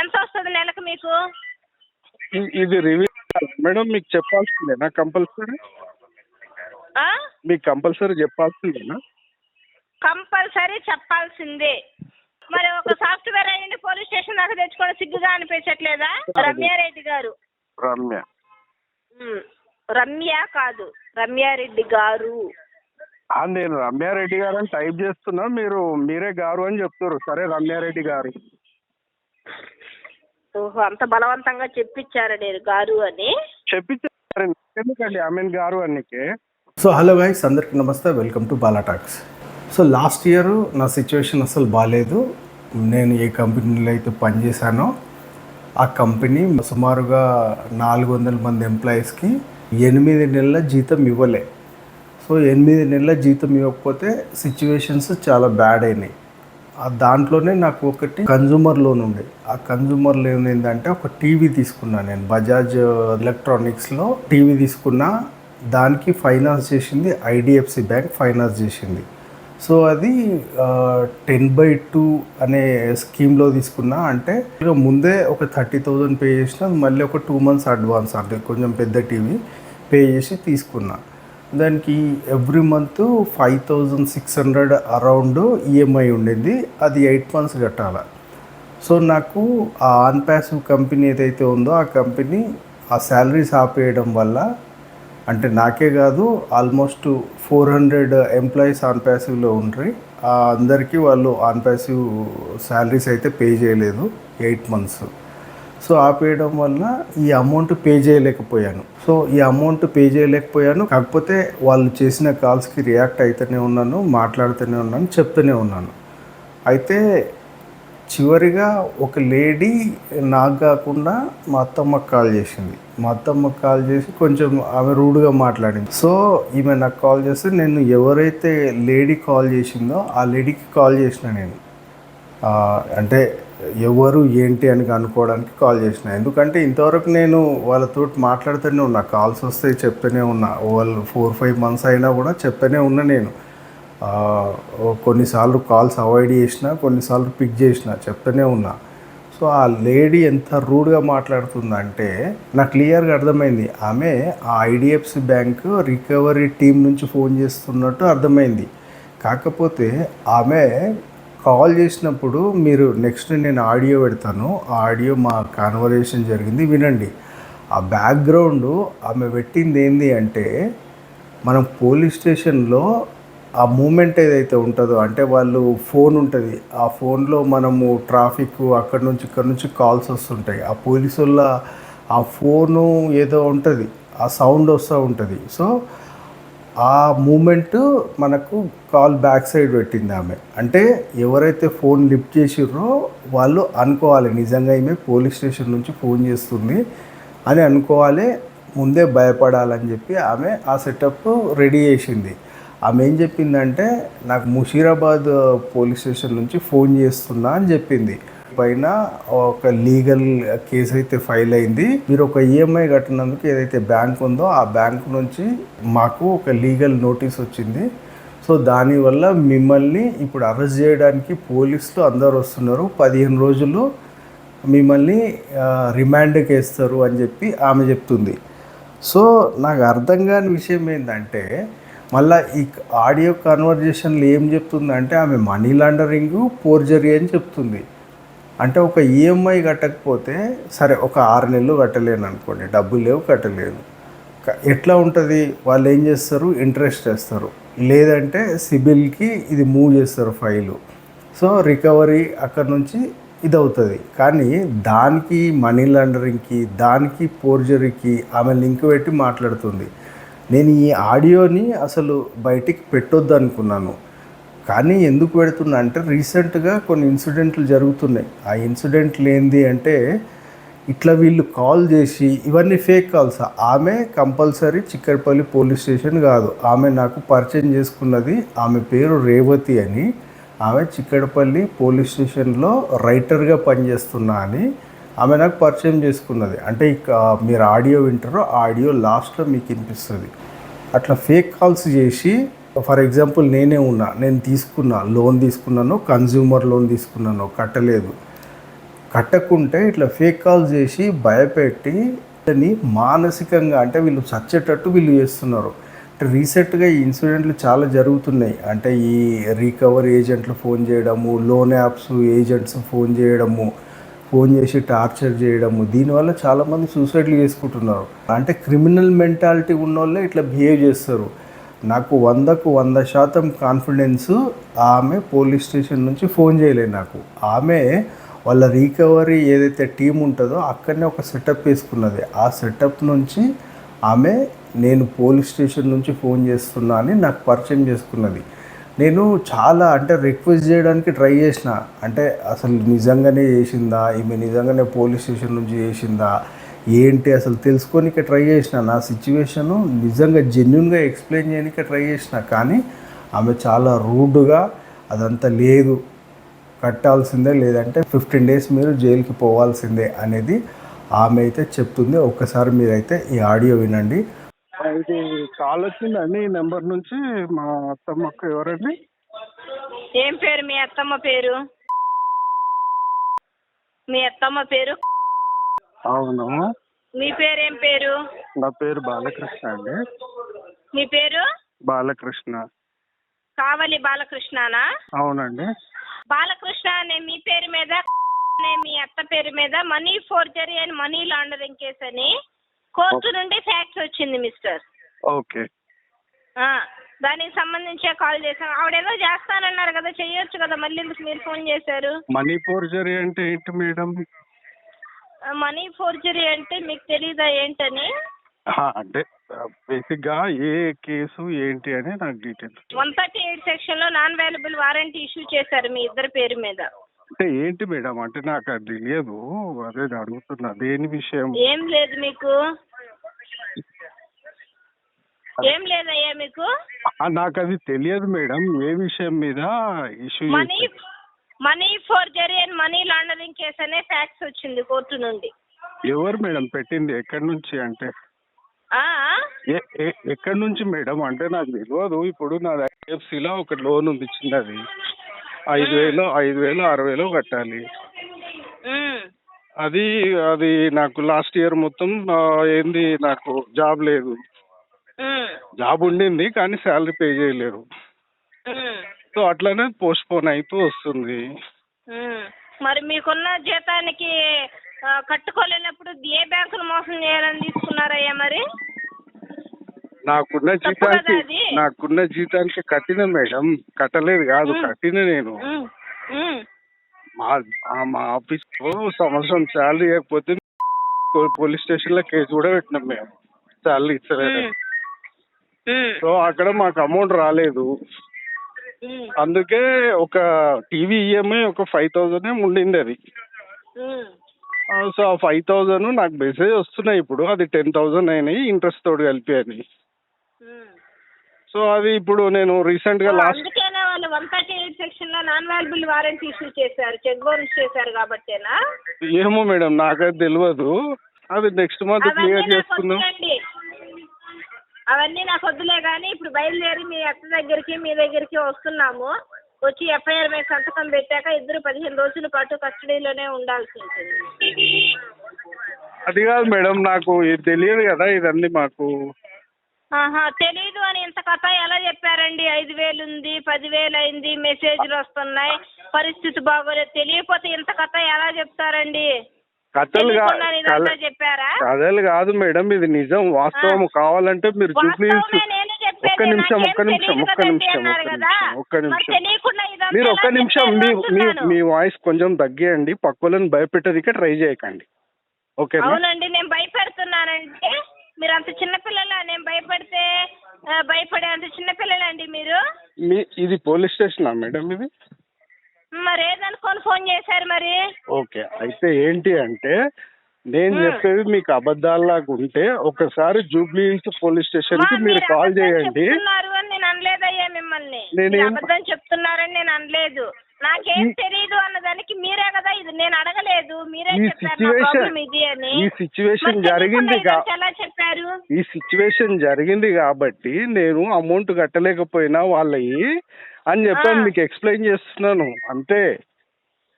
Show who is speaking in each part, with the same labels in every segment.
Speaker 1: ఎంత వస్తుంది నెలకు మీకు?
Speaker 2: ఇది రివ్యూ మేడం మీకు చెప్పాల్సిందేనా కంపల్సరీ? మీకు కంపల్సరీ చెప్పాల్సిందేనా?
Speaker 1: కంపల్సరీ చెప్పాల్సిందే. మరి ఒక సాఫ్ట్వేర్ అయ్యింది పోలీస్ స్టేషన్ దాకా తెచ్చుకొని సిగ్గుగా అనిపించట్లేదా? రమ్యారెడ్డి గారు.
Speaker 2: రమ్య.
Speaker 1: రమ్య కాదు. రమ్యారెడ్డి గారు.
Speaker 2: నేను రమ్యారెడ్డి గారు అని టైప్ చేస్తున్నా. మీరు మీరే గారు అని చెప్తారు సరే రమ్యారెడ్డి గారు.
Speaker 1: ఓహో అంత బలవంతంగా చెప్పించారు నేను గారు అని?
Speaker 2: చెప్పించారు ఎందుకండి? ఐ మీన్ గారు అన్నికి?
Speaker 3: సో హలో గైస్ అందరికీ నమస్తే. Welcome to Bala talks so last year నా సిచ్యువేషన్ అసలు బాగాలేదు నేను ఏ కంపెనీలో అయితే పనిచేశానో ఆ కంపెనీ సుమారుగా నాలుగు వందల మంది ఎంప్లాయీస్కి ఎనిమిది నెలల జీతం ఇవ్వలే. సో ఎనిమిది నెలల జీతం ఇవ్వకపోతే సిచ్యువేషన్స్ చాలా బ్యాడ్ అయినాయి. దాంట్లోనే నాకు ఒకటి కన్జూమర్ లోన్ ఉండే. ఆ కన్జూమర్ లోన్ ఏంటంటే ఒక టీవీ తీసుకున్నా నేను. బజాజ్ ఎలక్ట్రానిక్స్లో టీవీ తీసుకున్నా. దానికి ఫైనాన్స్ చేసింది ఐడిఎఫ్సి బ్యాంక్ ఫైనాన్స్ చేసింది. సో అది టెన్ బై టూ అనే స్కీమ్లో తీసుకున్నా. అంటే ముందే ఒక థర్టీ థౌజండ్ పే చేసిన మళ్ళీ ఒక టూ మంత్స్ అడ్వాన్స్ అంటే కొంచెం పెద్ద టీవీ పే చేసి తీసుకున్నా. దానికి every month five thousand six hundred around EMI ఉండింది. అది ఎయిట్ మంత్స్ కట్టాలి. సో నాకు ఆ ఆన్ ప్యాసివ్ కంపెనీ ఏదైతే ఉందో ఆ కంపెనీ ఆ శాలరీస్ ఆపేయడం వల్ల అంటే నాకే కాదు almost four hundred employees on ప్యాసివ్లో ఉండ్రి. అందరికీ వాళ్ళు ఆన్ ప్యాసివ్ శాలరీస్ అయితే పే చేయలేదు ఎయిట్ మంత్స్ సో ఆపేయడం వల్ల ఈ అమౌంట్ పే చేయలేకపోయాను. సో ఈ అమౌంట్ పే చేయలేకపోయాను. కాకపోతే వాళ్ళు చేసిన కాల్స్కి రియాక్ట్ అవుతూనే ఉన్నాను మాట్లాడుతూనే ఉన్నాను చెప్తూనే ఉన్నాను. అయితే చివరిగా ఒక లేడీ నాకు కాకుండా మా అత్తమ్మకు కాల్ చేసింది. మా అత్తమ్మకు కాల్ చేసి కొంచెం ఆమె రూడ్గా మాట్లాడింది. సో ఈమె నాకు కాల్ చేస్తే నేను ఎవరైతే లేడీ కాల్ చేసిందో ఆ లేడీకి కాల్ చేసిన నేను. అంటే ఎవరు ఏంటి అని అనుకోవడానికి కాల్ చేసిన. ఎందుకంటే ఇంతవరకు నేను వాళ్ళతో మాట్లాడుతూనే ఉన్నా. కాల్స్ వస్తే చెప్తూనే ఉన్నా. వాళ్ళు ఫోర్ ఫైవ్ మంత్స్ అయినా కూడా చెప్తూనే ఉన్నా నేను. కొన్నిసార్లు కాల్స్ అవాయిడ్ చేసిన కొన్నిసార్లు పిక్ చేసిన చెప్తూనే ఉన్నా. సో ఆ లేడీ ఎంత రూడ్గా మాట్లాడుతుందంటే నాకు క్లియర్గా అర్థమైంది. ఆమె ఆ ఐడిఎఫ్సి బ్యాంక్ రికవరీ టీం నుంచి ఫోన్ చేస్తున్నట్టు అర్థమైంది. కాకపోతే ఆమె కాల్ చేసినప్పుడు మీరు నెక్స్ట్ నేను ఆడియో పెడతాను. ఆ ఆడియో మా కాన్వర్జేషన్ జరిగింది వినండి. ఆ బ్యాక్గ్రౌండ్ ఆమె పెట్టింది ఏంది అంటే మనం పోలీస్ స్టేషన్లో ఆ మూమెంట్ ఏదైతే ఉంటుందో అంటే వాళ్ళు ఫోన్ ఉంటుంది. ఆ ఫోన్లో మనము ట్రాఫిక్ అక్కడి నుంచి ఇక్కడ నుంచి కాల్స్ వస్తుంటాయి. ఆ పోలీసు వాళ్ళ ఆ ఫోను ఏదో ఉంటుంది ఆ సౌండ్ వస్తూ ఉంటుంది. సో ఆ మూమెంట్ మనకు కాల్ బ్యాక్ సైడ్ పెట్టింది ఆమె. అంటే ఎవరైతే ఫోన్ లిఫ్ట్ చేసిర్రో వాళ్ళు అనుకోవాలి నిజంగా ఈమె పోలీస్ స్టేషన్ నుంచి ఫోన్ చేస్తుంది అని అనుకోవాలి ముందే భయపడాలని చెప్పి ఆమె ఆ సెటప్ రెడీ చేసింది. ఆమె ఏం చెప్పిందంటే నాకు ముషీరాబాద్ పోలీస్ స్టేషన్ నుంచి ఫోన్ చేస్తున్నా అని చెప్పింది. పైన ఒక లీగల్ కేసు అయితే ఫైల్ అయింది. మీరు ఒక ఈఎంఐ కట్టినందుకు ఏదైతే బ్యాంక్ ఉందో ఆ బ్యాంక్ నుంచి మాకు ఒక లీగల్ నోటీస్ వచ్చింది. సో దానివల్ల మిమ్మల్ని ఇప్పుడు అరెస్ట్ చేయడానికి పోలీసులు అందరు వస్తున్నారు. పదిహేను రోజులు మిమ్మల్ని రిమాండ్కి వేస్తారు అని చెప్పి ఆమె చెప్తుంది. సో నాకు అర్థం కాని విషయం ఏంటంటే మళ్ళీ ఈ ఆడియో కన్వర్జేషన్లో ఏం చెప్తుందంటే ఆమె మనీ లాండరింగ్ పోర్జరీ అని చెప్తుంది. అంటే ఒక ఈఎంఐ కట్టకపోతే సరే ఒక ఆరు నెలలు కట్టలేను అనుకోండి. డబ్బులు లేవు కట్టలేను ఎట్లా ఉంటుంది? వాళ్ళు ఏం చేస్తారు? ఇంట్రెస్ట్ చేస్తారు. లేదంటే సిబిల్కి ఇది మూవ్ చేస్తారు ఫైలు. సో రికవరీ అక్కడ నుంచి ఇది అవుతుంది కానీ దానికి మనీ లాండరింగ్కి దానికి పోర్జరీకి ఆమె లింక్ పెట్టి మాట్లాడుతుంది. నేను ఈ ఆడియోని అసలు బయటికి పెట్టొద్దు అనుకున్నాను కానీ ఎందుకు పెడుతున్నా అంటే రీసెంట్గా కొన్ని ఇన్సిడెంట్లు జరుగుతున్నాయి. ఆ ఇన్సిడెంట్లు ఏంది అంటే ఇట్లా వీళ్ళు కాల్ చేసి ఇవన్నీ ఫేక్ కాల్స్. ఆమె కంపల్సరీ చిక్కడపల్లి పోలీస్ స్టేషన్ కాదు. ఆమె నాకు పరిచయం చేసుకున్నది ఆమె పేరు రేవతి అని. ఆమె చిక్కడపల్లి పోలీస్ స్టేషన్లో రైటర్గా పనిచేస్తున్నా అని ఆమె నాకు పరిచయం చేసుకున్నది. అంటే ఇక మీరు ఆడియో వింటారో ఆడియో లాస్ట్లో మీకు వినిపిస్తుంది. అట్లా ఫేక్ కాల్స్ చేసి ఫర్ ఎగ్జాంపుల్ నేనే ఉన్నా నేను తీసుకున్నా లోన్ తీసుకున్నాను కన్జ్యూమర్ లోన్ తీసుకున్నాను కట్టలేదు. కట్టకుంటే ఇట్లా ఫేక్ కాల్స్ చేసి భయపెట్టి అని మానసికంగా అంటే వీళ్ళు చచ్చేటట్టు వీళ్ళు చేస్తున్నారు. అంటే రీసెంట్గా ఈ ఇన్సిడెంట్లు చాలా జరుగుతున్నాయి. అంటే ఈ రికవర్ ఏజెంట్లు ఫోన్ చేయడము లోన్ యాప్స్ ఏజెంట్స్ ఫోన్ చేయడము ఫోన్ చేసి టార్చర్ చేయడము దీనివల్ల చాలామంది సూసైడ్లు చేసుకుంటున్నారు. అంటే క్రిమినల్ మెంటాలిటీ ఉన్న వాళ్ళే ఇట్లా బిహేవ్ చేస్తారు. నాకు వందకు వంద శాతం కాన్ఫిడెన్స్ ఆమె పోలీస్ స్టేషన్ నుంచి ఫోన్ చేయలేదు నాకు. ఆమె వాళ్ళ రీకవరీ ఏదైతే టీం ఉంటుందో అక్కడనే ఒక సెటప్ వేసుకున్నది. ఆ సెటప్ నుంచి ఆమె నేను పోలీస్ స్టేషన్ నుంచి ఫోన్ చేస్తున్నా అని నాకు పరిచయం చేసుకున్నది. నేను చాలా అంటే రిక్వెస్ట్ చేయడానికి ట్రై చేసిన. అంటే అసలు నిజంగానే చేసిందా? ఈమె నిజంగానే పోలీస్ స్టేషన్ నుంచి చేసిందా? ఏంటి అసలు తెలుసుకోనికే ట్రై చేసిన? నా సిచ్యువేషను నిజంగా జెన్యున్గా ఎక్స్ప్లెయిన్ చేయడానికి ట్రై చేసిన. కానీ ఆమె చాలా రూడ్గా అదంతా లేదు. కట్టాల్సిందే లేదంటే ఫిఫ్టీన్ డేస్ మీరు జైలుకి పోవాల్సిందే అనేది ఆమె అయితే చెప్తుంది. ఒక్కసారి మీరైతే ఈ ఆడియో వినండి.
Speaker 2: ఇది కాల్ వచ్చిందండి ఈ నెంబర్ నుంచి. మా అత్తమ్మకు ఎవరండి?
Speaker 1: ఏం పేరు? మీ అత్తమ్మ పేరు? మీ అత్తమ్మ పేరు?
Speaker 2: అవును.
Speaker 1: మీ పేరు ఏం పేరు?
Speaker 2: నా పేరు బాలకృష్ణ అండి.
Speaker 1: మీ పేరు?
Speaker 2: బాలకృష్ణ.
Speaker 1: కావలి బాలకృష్ణనా?
Speaker 2: అవునండి.
Speaker 1: బాలకృష్ణ అనే మీ పేరు మీద అనే మీ అత్త పేరు మీద money forgery and money laundering case అని కోర్టు నుండి ఫ్యాక్స్ వచ్చింది మిస్టర్.
Speaker 2: ఓకే.
Speaker 1: ఆ, దానికి సంబంధించే కాల్ చేశాను. ఆవిడేదో చేస్తానన్నారు కదా చెయ్యొచ్చు కదా మళ్ళీ ఎందుకు మీరు ఫోన్ చేశారు?
Speaker 2: మనీ ఫోర్జరీ అంటే ఏంటి మేడం?
Speaker 1: మనీ ఫోర్జరీ అంటే మీకు తెలీదా ఏంటని?
Speaker 2: అంటే బేసిక్గా ఏ కేసు ఏంటి అని నాకు డీటెయిల్స్
Speaker 1: వన్ థర్టీ ఎయిట్ సెక్షన్లో నాన్ వాల్యుబుల్ వారంటీ ఇష్యూ చేశారు మీ ఇద్దరి పేరు మీద.
Speaker 2: అంటే ఏంటి మేడం? అంటే నాకు అది తెలియదు. అదే నేను అడుగుతున్నా. దేని విషయం?
Speaker 1: ఏం లేదు మీకు. ఏం లేదయ్యా మీకు?
Speaker 2: నాకు అది తెలియదు మేడం. ఏ విషయం మీద issue
Speaker 1: money money forgery and money laundering case అనే ఫ్యాక్స్ వచ్చింది కోర్టు నుండి.
Speaker 2: ఎవరు మేడం పెట్టింది? ఎక్కడి నుంచి అంటే? ఎక్కడి నుంచి మేడం? అంటే నాకు తెలియదు. ఇప్పుడు నా ఐఎఫ్సిలో ఒక లోన్ ఉంది చిన్నది. ఐదు వేలు ఐదు వేలు ఆరు వేలు కట్టాలి. అది అది నాకు లాస్ట్ ఇయర్ మొత్తం ఏంది నాకు జాబ్ లేదు. జాబ్ ఉండింది కానీ శాలరీ పే చేయలేరు సో అట్లనే పోస్ట్ పోన్ అవుతూ వస్తుంది.
Speaker 1: మరి మీకున్న జీతానికి కట్టుకోలేనప్పుడు ఏ బ్యాంకును మోసం చేయాలని తీసుకున్నారయ్యా మరి?
Speaker 2: నాకున్న జీతానికి? నాకున్న జీతానికి కట్టిన మేడం. కట్టలేదు కాదు. కట్టిన నేను. మా మా ఆఫీస్ సంవత్సరం శాలరీ పో- పోలీస్ స్టేషన్లో కేసు కూడా పెట్టినాం మేము. శాలరీ
Speaker 1: ఉమ్,
Speaker 2: సో అక్కడ మాకు అమౌంట్ రాలేదు. అందుకే ఒక టీవీ ఈఎంఐ ఒక ఫైవ్ థౌజండ్ ఉండింది అది. సో ఆ ఫైవ్ థౌజండ్ నాకు మెసేజ్ వస్తున్నాయి ఇప్పుడు. అది టెన్ థౌజండ్ అయినాయి ఇంట్రెస్ట్ తోటి కలిపి అని. సో అది ఇప్పుడు నేను రీసెంట్గా లాస్ట్
Speaker 1: అందుకేనా వాళ్ళు వన్ థర్టీ ఎయిట్ సెక్షన్లో నాన్ వాల్యుబుల్ వారంటీ ఇష్యూ చేశారు. చెక్ బౌన్స్ చేశారు కాబట్టేనా?
Speaker 2: ఏమో మేడం నాకైతే తెలియదు అది నెక్స్ట్ మంత్
Speaker 1: అవన్నీ
Speaker 2: క్లియర్
Speaker 1: నాకు
Speaker 2: చేసుకుందాం.
Speaker 1: వద్దులేండి అవన్నీ నాకు వద్దులే కానీ ఇప్పుడు బయలుదేరి మీ అత్త దగ్గరికి మీ దగ్గరికి వస్తున్నాము. వచ్చి ఎఫ్ఐఆర్ మీద సంతకం పెట్టాక ఇద్దరు పదిహేను రోజుల పాటు కస్టడీలోనే ఉండాల్సి ఉంటుంది.
Speaker 2: అది కాదు మేడం నాకు ఇది తెలియదు కదా ఇదన్నీ మాకు.
Speaker 1: తెలీదు అని ఇంత కథ ఎలా చెప్పారండి? ఐదు వేలు ఉంది పదివేలు అయింది మెసేజ్లు వస్తున్నాయి పరిస్థితి బాగోలేదు. తెలియకపోతే ఇంత కథ ఎలా చెప్తారండి?
Speaker 2: కథలు
Speaker 1: చెప్పారా?
Speaker 2: కథలు కాదు మేడం ఇది నిజం. వాస్తవం కావాలంటే మీరు చూపి
Speaker 1: వాస్తవమే నేను చెప్పేది.
Speaker 2: ఒక్క నిమిషం ఒక్క నిమిషం ఒక్క నిమిషం ఒక్క. నిమిషం
Speaker 1: మరి
Speaker 2: ఒక్క నిమిషం మీ మీ. మీ వాయిస్ కొంచెం తగ్గియండి. పక్కలను భయపెట్టేదికే ట్రై చేయకండి. ఓకేనా?
Speaker 1: అవునండి నేను భయపెడుతున్నానంటే మీరు అంత చిన్నపిల్లలా నేను భయపడితే భయపడే అంత చిన్నపిల్లలండి మీరు?
Speaker 2: మీ ఇది పోలీస్ స్టేషనా మేడం ఇది?
Speaker 1: మరి ఏదనుకొని ఫోన్ చేశారు మరి?
Speaker 2: ఓకే అయితే ఏంటి అంటే నేను. చెప్పేది మీకు అబద్ధాల్లాగా ఉంటే ఒకసారి జూబ్లీ హిల్స్ పోలీస్
Speaker 1: స్టేషన్కి
Speaker 2: మీరు కాల్ చేయండి.
Speaker 1: చెప్తున్నారు అని నేను అనలేదయ్యా మిమ్మల్ని.
Speaker 2: నేనేం-
Speaker 1: మీరు అబద్ధం చెప్తున్నారని నేను అనలేదు. నాకేం తెలియదు అన్నదానికి మీరే కదా ఇది. నేను అడగలేదు. మీరే
Speaker 2: ఈ
Speaker 1: చెప్పారు. నా
Speaker 2: సిచ్యువేషన్
Speaker 1: ప్రాబ్లం ఇది అని.
Speaker 2: ఈ సిచ్యువేషన్
Speaker 1: మరి
Speaker 2: జరిగింది
Speaker 1: తెలియకుండా
Speaker 2: కా-
Speaker 1: ఇదంతా ఎలా చెప్పారు?
Speaker 2: ఈ సిచ్యువేషన్ జరిగింది కాబట్టి నేను అమౌంట్ కట్టలేకపోయినా వాళ్ళవి అని చెప్పాను. మీకు ఎక్స్ప్లెయిన్ చేస్తున్నాను. అంతే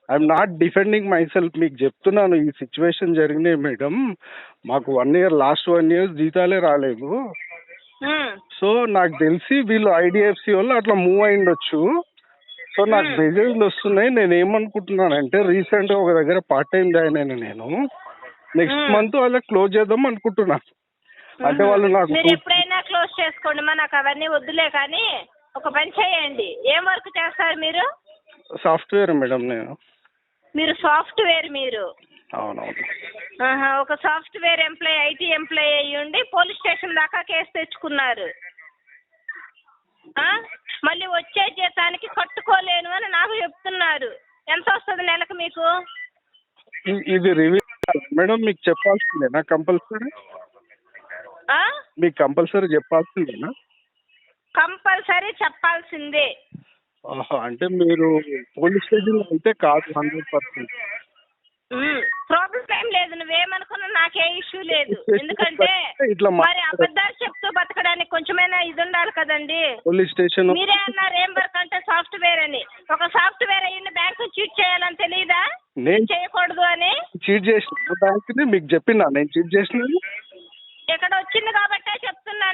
Speaker 2: I'm not defending myself మీకు చెప్తున్నాను ఈ సిచ్యువేషన్ జరిగినాయి మేడం మాకు one year last one year జీతాలే రాలేదు. సో నాకు తెలిసి వీళ్ళు ఐడిఎఫ్సి వాళ్ళు అట్లా మూవ్ అయిండొచ్చు సో నాకు మెసేజ్లు వస్తున్నాయి. నేను ఏమనుకుంటున్నానంటే రీసెంట్గా ఒక దగ్గర పార్ట్ టైం జాయిన్ అయినా నేను. నెక్స్ట్. మంత్ వాళ్ళకి క్లోజ్ చేద్దాం అనుకుంటున్నా అంటే. వాళ్ళు నాకు
Speaker 1: ఎప్పుడైనా క్లోజ్ చేసుకోండి మా నాకు అవన్నీ వద్దులే కానీ ఒక పని చేయండి. ఏం వర్క్ చేస్తారు మీరు?
Speaker 2: సాఫ్ట్వేర్ మేడం నేను.
Speaker 1: మీరు సాఫ్ట్వేర్ మీరు.
Speaker 2: అవునవును.
Speaker 1: ఆహా, ఒక సాఫ్ట్వేర్ ఎంప్లాయ్ ఐటీ ఎంప్లాయ్ అయ్యి ఉండి పోలీస్ స్టేషన్ దాకా కేసు తెచ్చుకున్నారు. ఆ? మళ్ళీ వచ్చే జీతానికి కట్టుకోలేను అని నాకు చెప్తున్నారు. ఎంత వస్తుంది నెలకు మీకు?
Speaker 2: ఇ- ఇది రివ్యూ మేడం మీకు చెప్పాల్సిందేనా? కంపల్సరీ?
Speaker 1: ఆ?
Speaker 2: మీకు కంపల్సరీ చెప్పాల్సిందేనా?
Speaker 1: కంపల్సరీ చెప్పాల్సిందే.
Speaker 2: అంటే మీరు పోలీస్ స్టేషన్ అయితే కాదు హండ్రెడ్ పర్సెంట్.
Speaker 1: ప్రాబ్లం ఏం లేదు నువ్వేమనుకున్నా నాకే ఇష్యూ లేదు. ఎందుకంటే
Speaker 2: ఇట్లా
Speaker 1: మరి అబద్ధాలు చెప్తూ బతకడానికి కొంచెమైనా ఇది ఉండాలి కదండి.
Speaker 2: పోలీస్ స్టేషన్
Speaker 1: మీరే అన్నారు ఏం వర్క్ అంటే సాఫ్ట్వేర్ అని. ఒక సాఫ్ట్వేర్ అయ్యింది బ్యాంకు చీట్ చేయాలని తెలియదా
Speaker 2: నేను
Speaker 1: చేయకూడదు అని.
Speaker 2: చీట్ చేసిన బ్యాంక్ని మీకు చెప్పినా నేను చీట్ చేసిన
Speaker 1: ఇక్కడ వచ్చింది కాబట్టే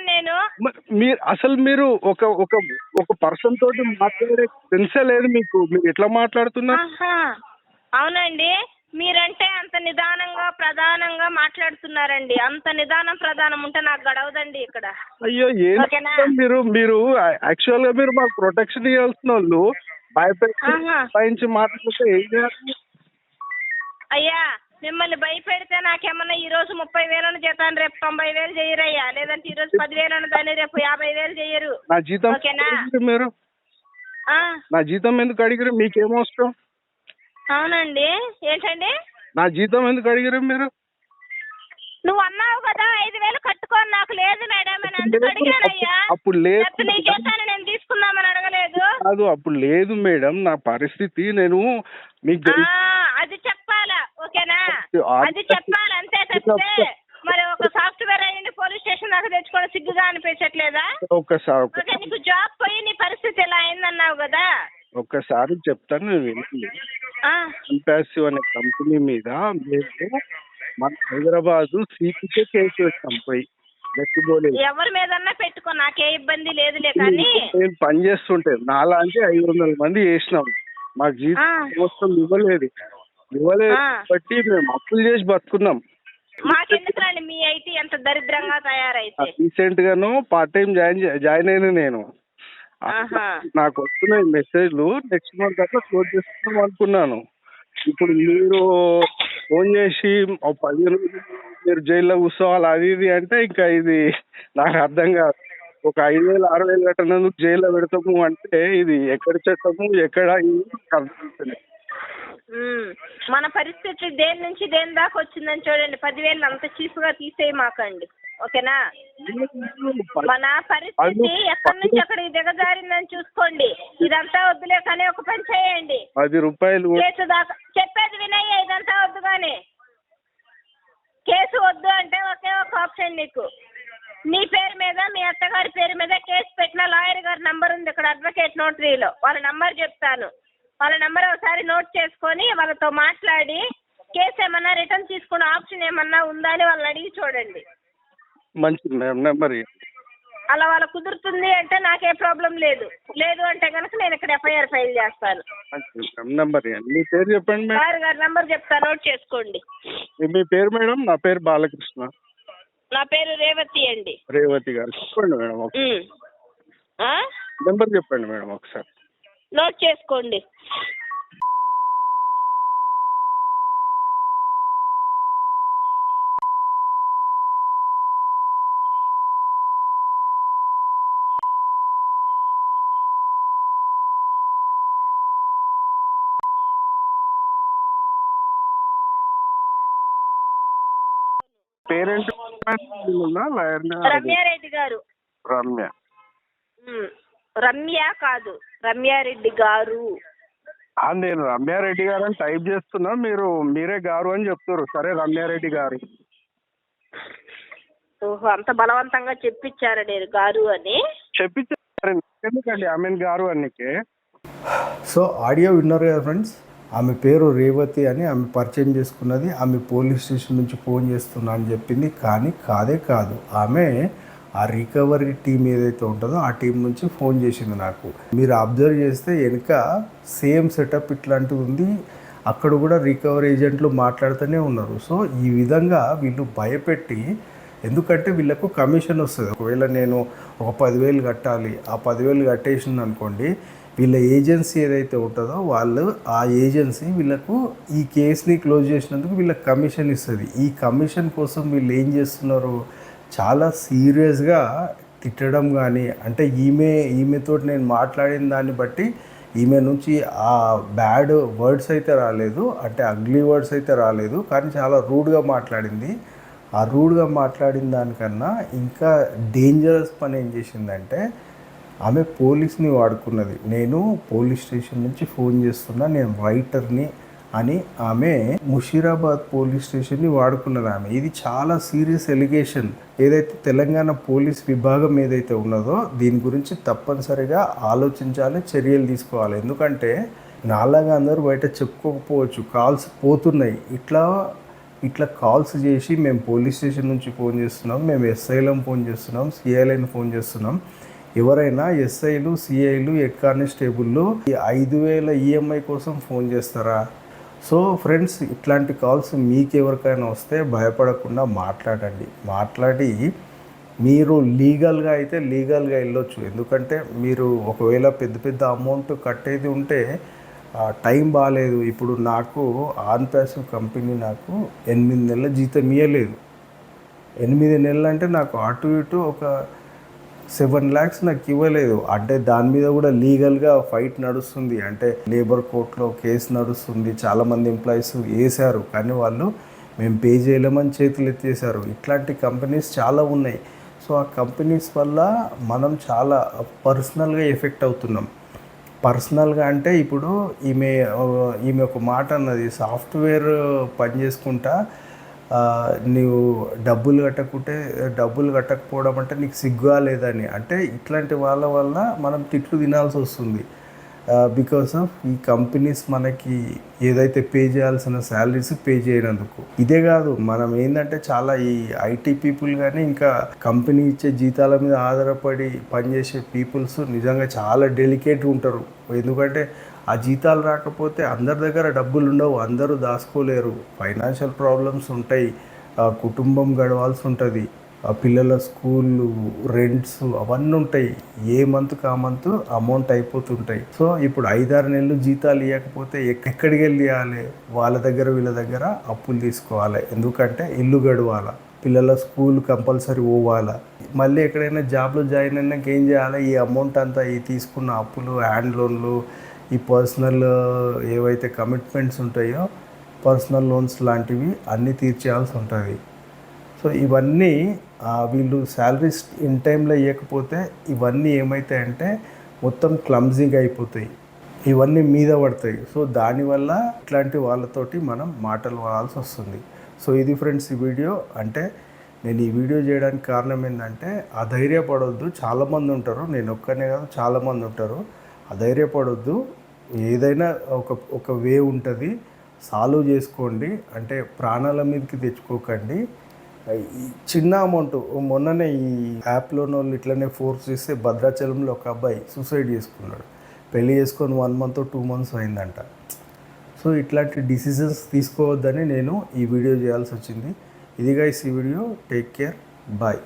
Speaker 1: నేను.
Speaker 2: మీరు అసలు మీరు ఒక ఒక ఒక పర్సన్ తోటి మాట్లాడే సెన్సే లేదు మీకు. మీరు ఎట్లా మాట్లాడుతున్నారు?
Speaker 1: ఆహా. అవునండి. మీరంటే అంత నిదానంగా ప్రధానంగా మాట్లాడుతున్నారండి. అంత నిదానం ప్రధానం ఉంటే నాకు గడవదండి ఇక్కడ.
Speaker 2: అయ్యో ఏం
Speaker 1: ఓకేనా?
Speaker 2: మీరు? మీరు యాక్చువల్గా మీరు మాకు ప్రొటెక్షన్ ఇవ్వాల్సిన వాళ్ళు. భయపెట్టి
Speaker 1: ఆహా.
Speaker 2: భయించి మాట్లాడితే ఏం చేయాలి?
Speaker 1: అయ్యా మిమ్మల్ని భయపెడితే నాకేమన్నా ఈ రోజు ముప్పై వేలను జీతాన్ని రేపు తొంభై వేలు చేయరయ్యా. లేదంటే ఈ రోజు పదివేలను దాన్ని రేపు యాభై వేలు చేయరు.
Speaker 2: నా జీతం
Speaker 1: ఓకేనా?
Speaker 2: మీరు?
Speaker 1: ఆ,
Speaker 2: నా జీతం ఎందుకు అడిగిరు?
Speaker 1: అవునండి. ఏంటండి?
Speaker 2: నా జీతం ఎందుకు అడిగిరు మీరు?
Speaker 1: నువ్వు అన్నావు కదా ఐదు వేలు కట్టుకొని నాకు లేదు మేడం అని. అందుకు అడిగానయ్యా.
Speaker 2: అప్పుడు లేదు
Speaker 1: లేకపోతే నీ జీతాన్ని నేను తీసుకుందామని అడగలేదు.
Speaker 2: కాదు అప్పుడు లేదు మేడం. నా పరిస్థితి నేను మీకు
Speaker 1: అది ఓకేనా? అది చెప్పాలి అంతే తప్పితే మరి ఒక సాఫ్ట్వేర్ అయ్యింది పోలీస్ స్టేషన్ దాకా తెచ్చుకోవడం సిగ్గుగా అనిపించట్లేదా?
Speaker 2: ఒక్కసారి
Speaker 1: ఓకే నీకు జాబ్ పోయి నీ పరిస్థితి ఎలా అయిందన్నావు కదా?
Speaker 2: ఒక్కసారి చెప్తాను వినండి.
Speaker 1: ఆ,
Speaker 2: అంపాసివ్ అనే కంపెనీ మీద మేము మన హైదరాబాద్ సిపికే కేసు వేస్తాం పోయి.
Speaker 1: ఎవరి మీదన్నా పెట్టుకో నాకే ఇబ్బంది లేదులే కానీ.
Speaker 2: నేను పని చేస్తుంటే నాలాంటి ఐదు వందల మంది చేసినాం. మా జీతం ఇవ్వలేదు. ఇవ్వలేదు
Speaker 1: ఆ.
Speaker 2: కాబట్టి మేము అప్పులు చేసి బతుకున్నాం
Speaker 1: మాకెందుకురండి మీ ఐటీ ఎంత దరిద్రంగా తయారైతే
Speaker 2: రీసెంట్ గాను పార్ట్ టైం జాయిన్ జాయిన్ అయిన నేను. నాకు వస్తున్నాయి మెసేజ్లు నెక్స్ట్ మంత్ అట్లా క్లోజ్ చేసుకుందాం అనుకున్నాను ఇప్పుడు మీరు ఫోన్ చేసి పదిహేను మీరు జైల్లో కూర్చోవాలి అది ఇది అంటే ఇంకా ఇది నాకు అర్థం కాదు ఒక ఐదు వేలు ఆరు వేలు కట్టినందుకు జైల్లో పెడతాము అంటే ఇది ఎక్కడ చట్టము ఎక్కడ ఇది అర్థం.
Speaker 1: మన పరిస్థితి దేని నుంచి దేని దాకా వచ్చిందని చూడండి. పదివేలు అంత చీప్గా తీసేయి మాకండి ఓకేనా? మన పరిస్థితి ఎక్కడి నుంచి అక్కడికి దిగజారిందని చూసుకోండి. ఇదంతా వద్దులే కానీ ఒక పని చేయండి.
Speaker 2: పది రూపాయలు
Speaker 1: కేసు దాకా చెప్పేది వినయ్య ఇదంతా వద్దు కానీ. కేసు వద్దు అంటే ఒకే ఒక ఆప్షన్ నీకు. నీ పేరు మీద మీ అత్తగారి పేరు మీద కేసు పెట్టిన లాయర్ గారి నంబర్ ఉంది ఇక్కడ అడ్వకేట్ నోటరీలో. వాళ్ళ నంబర్ చెప్తాను. వాళ్ళ నంబర్ ఒకసారి నోట్ చేసుకొని వాళ్ళతో మాట్లాడి కేసు ఏమన్నా రిటర్న్ తీసుకునే ఆప్షన్ ఏమన్నా ఉందా అని వాళ్ళని అడిగి చూడండి.
Speaker 2: మంచిది మేడం నెంబర్
Speaker 1: అలా వాళ్ళ కుదురుతుంది అంటే నాకే ప్రాబ్లం లేదు. లేదు అంటే కనుక నేను ఇక్కడ ఎఫ్ఐఆర్ ఫైల్ చేస్తాను.
Speaker 2: మంచిది మేడం నెంబర్ మీ పేరు చెప్పండి మేడం
Speaker 1: లాయర్ గారి నంబర్ చెప్తా నోట్ చేసుకోండి.
Speaker 2: మీ పేరు మేడం? నా పేరు బాలకృష్ణ.
Speaker 1: నా పేరు రేవతి అండి.
Speaker 2: రేవతి గారు. చెప్పండి మేడం ఒక
Speaker 1: ఉమ్. ఆ?
Speaker 2: నెంబర్ చెప్పండి మేడం ఒకసారి.
Speaker 1: నోట్ చేసుకోండి.
Speaker 2: పేరెంట్ లాయర్
Speaker 1: రమ్యారెడ్డి గారు.
Speaker 2: రమ్య.
Speaker 1: రమ్య కాదు రమ్యారెడ్డి గారు.
Speaker 2: ఆ, నేను రమ్యారెడ్డి గారు అని టైప్ చేస్తున్నా మీరు మీరే గారు అని చెప్తారు సరే రమ్యారెడ్డి గారు.
Speaker 1: ఓహో అంత బలవంతంగా చెప్పించారు నేను గారు అని?
Speaker 2: చెప్పించారు. ఎందుకండి ఐ మీన్ గారు అన్నికి
Speaker 3: సో ఆడియో విన్నారు కదా ఫ్రెండ్స్ ఆమె పేరు రేవతి అని ఆమె పరిచయం చేసుకున్నది ఆమె పోలీస్ స్టేషన్ నుంచి ఫోన్ చేస్తున్నా అని చెప్పింది కానీ కాదే కాదు. ఆమె ఆ రికవరీ టీం ఏదైతే ఉంటుందో ఆ టీం నుంచి ఫోన్ చేసింది నాకు. మీరు అబ్జర్వ్ చేస్తే వెనుక సేమ్ సెటప్ ఇట్లాంటివి ఉంది. అక్కడ కూడా రికవరీ ఏజెంట్లు మాట్లాడుతూనే ఉన్నారు. సో ఈ విధంగా వీళ్ళు భయపెట్టి ఎందుకంటే వీళ్ళకు కమిషన్ వస్తుంది. ఒకవేళ నేను ఒక పదివేలు కట్టాలి ఆ పదివేలు కట్టేసింది అనుకోండి వీళ్ళ ఏజెన్సీ ఏదైతే ఉంటుందో వాళ్ళు ఆ ఏజెన్సీ వీళ్ళకు ఈ కేసుని క్లోజ్ చేసినందుకు వీళ్ళకి కమిషన్ ఇస్తుంది. ఈ కమిషన్ కోసం వీళ్ళు ఏం చేస్తున్నారు? చాలా సీరియస్గా తిట్టడం కానీ అంటే ఈమె ఈమెతో నేను మాట్లాడిన దాన్ని బట్టి ఈమె నుంచి ఆ బ్యాడ్ వర్డ్స్ అయితే రాలేదు అంటే అగ్లీ వర్డ్స్ అయితే రాలేదు కానీ చాలా రూడ్గా మాట్లాడింది. ఆ రూడ్గా మాట్లాడిన దానికన్నా ఇంకా డేంజరస్ పని ఏం చేసిందంటే ఆమె పోలీస్ని వాడుకున్నది. నేను పోలీస్ స్టేషన్ నుంచి ఫోన్ చేస్తున్నా నేను రైటర్ని అని ఆమె ముషీరాబాద్ పోలీస్ స్టేషన్ని వాడుకున్నది ఆమె. ఇది చాలా సీరియస్ ఎలిగేషన్. ఏదైతే తెలంగాణ పోలీస్ విభాగం ఏదైతే ఉన్నదో దీని గురించి తప్పనిసరిగా ఆలోచించాలి చర్యలు తీసుకోవాలి. ఎందుకంటే నాలాగా అందరూ బయట చెప్పుకోకపోవచ్చు కాల్స్ పోతున్నాయి. ఇట్లా ఇట్లా కాల్స్ చేసి మేము పోలీస్ స్టేషన్ నుంచి ఫోన్ చేస్తున్నాం మేము ఎస్ఐలం ఫోన్ చేస్తున్నాం సిఐలను ఫోన్ చేస్తున్నాం. ఎవరైనా ఎస్ఐలు సిఐలు హెడ్ కానిస్టేబుల్లో ఈ ఐదు వేల ఈఎంఐ కోసం ఫోన్ చేస్తారా? సో ఫ్రెండ్స్ ఇట్లాంటి కాల్స్ మీకు ఎవరికైనా వస్తే భయపడకుండా మాట్లాడండి. మాట్లాడి మీరు లీగల్గా అయితే లీగల్గా వెళ్ళొచ్చు. ఎందుకంటే మీరు ఒకవేళ పెద్ద పెద్ద అమౌంట్ కట్టేది ఉంటే టైం బాగాలేదు ఇప్పుడు నాకు ఆన్ ప్యాసివ్ కంపెనీ నాకు ఎనిమిది నెలల జీతం ఇవ్వలేదు ఎనిమిది నెలలు అంటే నాకు అటు ఇటు ఒక సెవెన్ ల్యాక్స్ నాకు ఇవ్వలేదు. అంటే దాని మీద కూడా లీగల్గా ఫైట్ నడుస్తుంది. అంటే లేబర్ కోర్టులో కేసు నడుస్తుంది. చాలామంది ఎంప్లాయీస్ వేశారు. కానీ వాళ్ళు మేము పే చేయలేమని చేతులు ఎత్తేసారు ఇట్లాంటి కంపెనీస్ చాలా ఉన్నాయి. సో ఆ కంపెనీస్ వల్ల మనం చాలా పర్సనల్గా ఎఫెక్ట్ అవుతున్నాం. పర్సనల్గా అంటే ఇప్పుడు ఈమె ఈమె ఒక మాట అన్నది సాఫ్ట్వేర్ పని చేసుకుంటా నీవు డబ్బులు కట్టకుంటే డబ్బులు కట్టకపోవడం అంటే నీకు సిగ్గా లేదని. అంటే ఇట్లాంటి వాళ్ళ వల్ల మనం తిట్లు తినాల్సి వస్తుంది. బికాస్ ఆఫ్ ఈ కంపెనీస్ మనకి ఏదైతే పే చేయాల్సిన శాలరీస్ పే చేయనందుకు. ఇదే కాదు మనం ఏంటంటే చాలా ఈ ఐటీ పీపుల్ కానీ ఇంకా కంపెనీ ఇచ్చే జీతాల మీద ఆధారపడి పనిచేసే పీపుల్స్ నిజంగా చాలా డెలికేట్ ఉంటారు. ఎందుకంటే ఆ జీతాలు రాకపోతే అందరి దగ్గర డబ్బులు ఉండవు అందరూ దాచుకోలేరు. ఫైనాన్షియల్ ప్రాబ్లమ్స్ ఉంటాయి. ఆ కుటుంబం గడవాల్సి ఉంటుంది. ఆ పిల్లల స్కూళ్ళు రెంట్స్ అవన్నీ ఉంటాయి. ఏ మంత్కి ఆ మంత్ అమౌంట్ అయిపోతుంటాయి. సో ఇప్పుడు ఐదారు నెలలు జీతాలు ఇవ్వకపోతే ఎక్కడికి వెళ్ళి ఇవ్వాలి వాళ్ళ దగ్గర వీళ్ళ దగ్గర అప్పులు తీసుకోవాలి. ఎందుకంటే ఇల్లు గడవాలి. పిల్లల స్కూల్ కంపల్సరీ పోవాలా. మళ్ళీ ఎక్కడైనా జాబ్లో జాయిన్ అయినాక ఏం చేయాలి? ఈ అమౌంట్ అంతా ఈ తీసుకున్న అప్పులు హ్యాండ్ లోన్లు ఈ పర్సనల్ ఏవైతే కమిట్మెంట్స్ ఉంటాయో పర్సనల్ లోన్స్ లాంటివి అన్నీ తీర్చేయాల్సి ఉంటుంది. సో ఇవన్నీ వీళ్ళు శాలరీస్ ఇన్ టైంలో ఇవ్వకపోతే ఇవన్నీ ఏమవుతాయంటే మొత్తం క్లమ్జింగ్ అయిపోతాయి. ఇవన్నీ మీద పడతాయి. సో దానివల్ల ఇట్లాంటి వాళ్ళతోటి మనం మాటలు వాడాల్సి వస్తుంది. సో ఇది ఫ్రెండ్స్ ఈ వీడియో. అంటే నేను ఈ వీడియో చేయడానికి కారణం ఏంటంటే అధైర్యపడొద్దు. చాలామంది ఉంటారు. నేను ఒక్కనే కాదు చాలామంది ఉంటారు. అధైర్యపడొద్దు. ఏదైనా ఒక ఒక వే ఉంటుంది. సాల్వ్ చేసుకోండి. అంటే ప్రాణాల మీదకి తెచ్చుకోకండి. చిన్న అమౌంట్ మొన్ననే ఈ యాప్లోనో ఇట్లనే ఫోర్స్ చేస్తే భద్రాచలంలో ఒక అబ్బాయి సూసైడ్ చేసుకున్నాడు. పెళ్ళి చేసుకొని వన్ మంత్ టూ మంత్స్ అయిందంట. సో ఇట్లాంటి డిసిజన్స్ తీసుకోవద్దని నేను ఈ వీడియో చేయాల్సి వచ్చింది. ఇది గైస్ ఈ వీడియో టేక్ కేర్ బాయ్